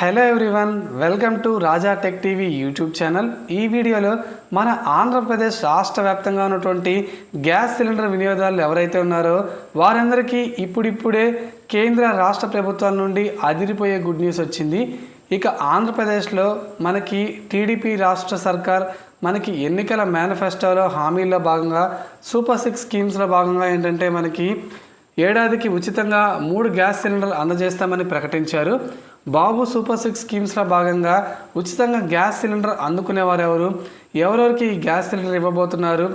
Hello everyone welcome to Raja tech TV YouTube channel ఈ వీడియోలో మన ఆంధ్రప్రదేశ్ రాష్ట్ర వ్యాప్తంగా ఉన్నటువంటి గ్యాస్ సిలిండర్ వినియోగదారులు ఎవరైతే ఉన్నారో వారందరికీ ఇప్పుడిప్పుడే కేంద్ర రాష్ట్ర ప్రభుత్వాల నుండి అదిరిపోయే గుడ్ న్యూస్ వచ్చింది. ఇక ఆంధ్రప్రదేశ్లో మనకి టీడీపీ రాష్ట్ర సర్కార్ మనకి ఎన్నికల మేనిఫెస్టోలో హామీల్లో భాగంగా సూపర్ సిక్స్ స్కీమ్స్లో భాగంగా ఏంటంటే మనకి ఏడాదికి ఉచితంగా మూడు గ్యాస్ సిలిండర్లు అందజేస్తామని ప్రకటించారు. బాబు సూపర్ సిక్స్ స్కీమ్స్లో భాగంగా ఉచితంగా గ్యాస్ సిలిండర్ అందుకునేవారు ఎవరు? ఎవరెవరికి ఈ గ్యాస్ సిలిండర్ ఇవ్వబోతున్నారు?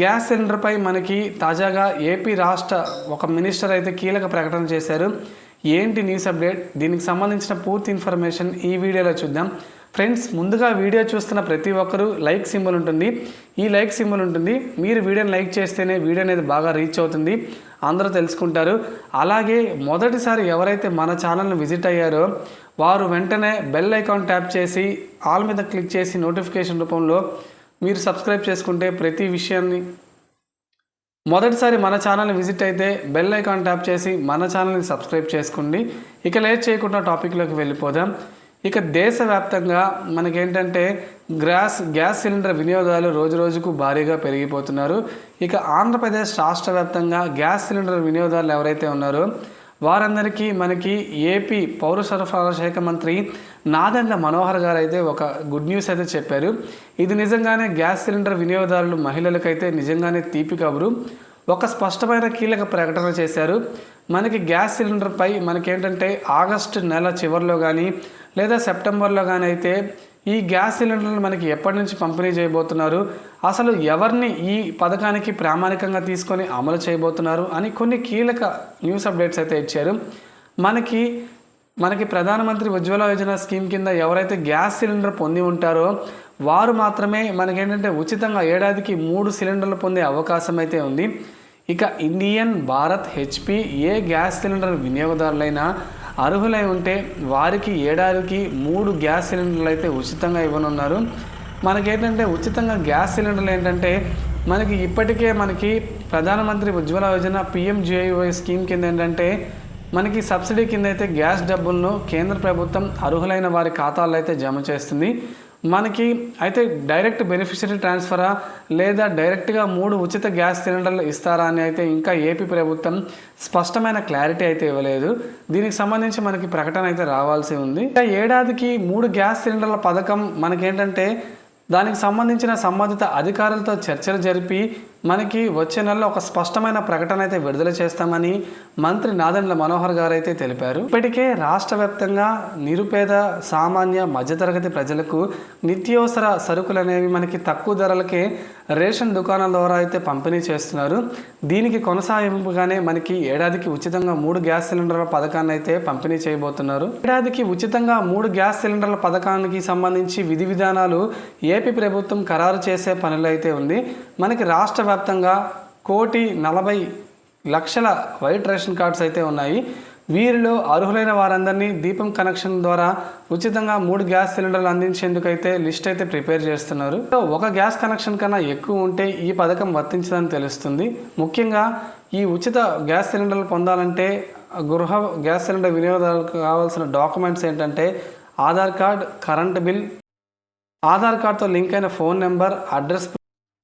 గ్యాస్ సిలిండర్పై మనకి తాజాగా ఏపీ రాష్ట్ర ఒక మినిస్టర్ అయితే కీలక ప్రకటన చేశారు. ఏంటి న్యూస్ అప్డేట్? దీనికి సంబంధించిన పూర్తి ఇన్ఫర్మేషన్ ఈ వీడియోలో చూద్దాం. ఫ్రెండ్స్ ముందుగా వీడియో చూస్తున్న ప్రతి ఒక్కరూ లైక్ సింబల్ ఉంటుంది. ఈ లైక్ సింబల్ ఉంటుంది. మీరు వీడియోని లైక్ చేస్తేనే వీడియో అనేది బాగా రీచ్ అవుతుంది. అందరూ తెలుసుకుంటారు. అలాగే మొదటిసారి ఎవరైతే మన ఛానల్ని విజిట్ అయ్యారో వారు వెంటనే బెల్ ఐకాన్ ట్యాప్ చేసి ఆల్ మీద క్లిక్ చేసి నోటిఫికేషన్ రూపంలో మీరు సబ్స్క్రైబ్ చేసుకుంటే ప్రతి విషయాన్ని మొదటిసారి మన ఛానల్ని విజిట్ అయితే బెల్ ఐకాన్ ట్యాప్ చేసి మన ఛానల్ని సబ్స్క్రైబ్ చేసుకోండి. ఇక లేట్ చేయకుండా టాపిక్లోకి వెళ్ళిపోదాం. ఇక దేశవ్యాప్తంగా మనకేంటంటే గ్యాస్ గ్యాస్ సిలిండర్ వినియోగాలు రోజు రోజుకు భారీగా పెరిగిపోతున్నారు. ఇక ఆంధ్రప్రదేశ్ రాష్ట్ర వ్యాప్తంగా గ్యాస్ సిలిండర్ వినియోగదారులు ఎవరైతే ఉన్నారో వారందరికీ మనకి ఏపీ పౌర సరఫరాల శాఖ మంత్రి నాదండ మనోహర్ గారు అయితే ఒక గుడ్ న్యూస్ అయితే చెప్పారు. ఇది నిజంగానే గ్యాస్ సిలిండర్ వినియోగదారులు మహిళలకైతే నిజంగానే తీపి కబురు. ఒక స్పష్టమైన కీలక ప్రకటన చేశారు. మనకి గ్యాస్ సిలిండర్పై మనకేంటంటే ఆగస్టు నెల చివరిలో కానీ లేదా సెప్టెంబర్లో కానీ అయితే ఈ గ్యాస్ సిలిండర్లు మనకి ఎప్పటి నుంచి పంపిణీ చేయబోతున్నారు? అసలు ఎవరిని ఈ పథకానికి ప్రామాణికంగా తీసుకొని అమలు చేయబోతున్నారు? అని కొన్ని కీలక న్యూస్ అప్డేట్స్ అయితే ఇచ్చారు. మనకి మనకి ప్రధానమంత్రి ఉజ్వల యోజన స్కీమ్ కింద ఎవరైతే గ్యాస్ సిలిండర్ పొంది ఉంటారో వారు మాత్రమే మనకేంటంటే ఉచితంగా ఏడాదికి మూడు సిలిండర్లు పొందే అవకాశం అయితే ఉంది. ఇక ఇండియన్ భారత్ హెచ్పి ఏ గ్యాస్ సిలిండర్ వినియోగదారులైనా అర్హులై ఉంటే వారికి ఏడాదికి మూడు గ్యాస్ సిలిండర్లు అయితే ఉచితంగా ఇవ్వనున్నారు. మనకేంటంటే ఉచితంగా గ్యాస్ సిలిండర్లు ఏంటంటే మనకి ఇప్పటికే మనకి ప్రధానమంత్రి ఉజ్వల యోజన పిఎంజిఐవై స్కీమ్ కింద ఏంటంటే మనకి సబ్సిడీ కింద అయితే గ్యాస్ డబ్బులను కేంద్ర ప్రభుత్వం అర్హులైన వారి ఖాతాల్లో అయితే జమ చేస్తుంది. మనకి అయితే డైరెక్ట్ బెనిఫిషరీ ట్రాన్స్ఫరా లేదా డైరెక్ట్గా మూడు ఉచిత గ్యాస్ సిలిండర్లు ఇస్తారా అని అయితే ఇంకా ఏపీ ప్రభుత్వం స్పష్టమైన క్లారిటీ అయితే ఇవ్వలేదు. దీనికి సంబంధించి మనకి ప్రకటన అయితే రావాల్సి ఉంది. ఇంకా ఏడాదికి మూడు గ్యాస్ సిలిండర్ల పథకం మనకేంటంటే దానికి సంబంధించిన సంబంధిత అధికారులతో చర్చలు జరిపి మనకి వచ్చే నెలలో ఒక స్పష్టమైన ప్రకటన అయితే విడుదల చేస్తామని మంత్రి నాదెండ్ల మనోహర్ గారు అయితే తెలిపారు. ఇప్పటికే రాష్ట్ర వ్యాప్తంగా నిరుపేద సామాన్య మధ్యతరగతి ప్రజలకు నిత్యావసర సరుకులు అనేవి మనకి తక్కువ ధరలకే రేషన్ దుకాణాల ద్వారా అయితే పంపిణీ చేస్తున్నారు. దీనికి కొనసాగింపుగానే మనకి ఏడాదికి ఉచితంగా మూడు గ్యాస్ సిలిండర్ల పథకాన్ని అయితే పంపిణీ చేయబోతున్నారు. ఏడాదికి ఉచితంగా మూడు గ్యాస్ సిలిండర్ల పథకానికి సంబంధించి విధి విధానాలు ఏపీ ప్రభుత్వం ఖరారు చేసే పనులు అయితే ఉంది. మనకి రాష్ట్ర వ్యాప్తంగా కోటి నలభై లక్షల వైట్ రేషన్ కార్డ్స్ అయితే ఉన్నాయి. వీరిలో అర్హులైన వారందరినీ దీపం కనెక్షన్ ద్వారా ఉచితంగా మూడు గ్యాస్ సిలిండర్లు అందించేందుకు అయితే లిస్ట్ అయితే ప్రిపేర్ చేస్తున్నారు. సో ఒక గ్యాస్ కనెక్షన్ కన్నా ఎక్కువ ఉంటే ఈ పథకం వర్తించదని తెలుస్తుంది. ముఖ్యంగా ఈ ఉచిత గ్యాస్ సిలిండర్లు పొందాలంటే గృహ గ్యాస్ సిలిండర్ వినియోగదారులకు కావాల్సిన డాక్యుమెంట్స్ ఏంటంటే Aadhaar card current bill Aadhaar కార్డ్తో link అయిన ఫోన్ నెంబర్ అడ్రస్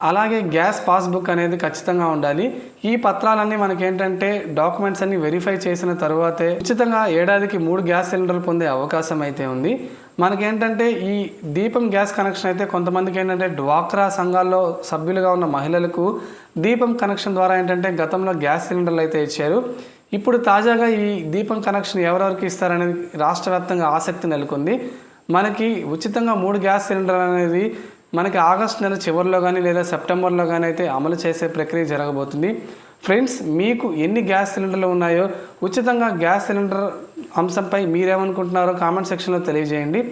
అలాగే గ్యాస్ పాస్బుక్ అనేది ఖచ్చితంగా ఉండాలి. ఈ పత్రాలన్నీ మనకేంటంటే డాక్యుమెంట్స్ అన్ని వెరిఫై చేసిన తర్వాతే ఉచితంగా ఏడాదికి మూడు గ్యాస్ సిలిండర్లు పొందే అవకాశం అయితే ఉంది. మనకేంటంటే ఈ దీపం గ్యాస్ కనెక్షన్ అయితే కొంతమందికి ఏంటంటే డ్వాక్రా సంఘాల్లో సభ్యులుగా ఉన్న మహిళలకు దీపం కనెక్షన్ ద్వారా ఏంటంటే గతంలో గ్యాస్ సిలిండర్లు అయితే ఇచ్చారు. ఇప్పుడు తాజాగా ఈ దీపం కనెక్షన్ ఎవరెవరికి ఇస్తారనేది రాష్ట్ర వ్యాప్తంగా ఆసక్తి నెలకొంది. మనకి ఉచితంగా మూడు గ్యాస్ సిలిండర్ అనేది మనకి ఆగస్ట్ నెల చివరిలో కానీ లేదా సెప్టెంబర్లో కానీ అయితే అమలు చేసే ప్రక్రియ జరగబోతుంది. ఫ్రెండ్స్ మీకు ఎన్ని గ్యాస్ సిలిండర్లు ఉన్నాయో ఉచితంగా గ్యాస్ సిలిండర్ అంశంపై మీరేమనుకుంటున్నారో కామెంట్ సెక్షన్లో తెలియజేయండి.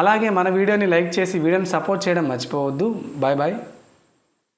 అలాగే మన వీడియోని లైక్ చేసి వీడియోని సపోర్ట్ చేయడం మర్చిపోవద్దు. Bye bye.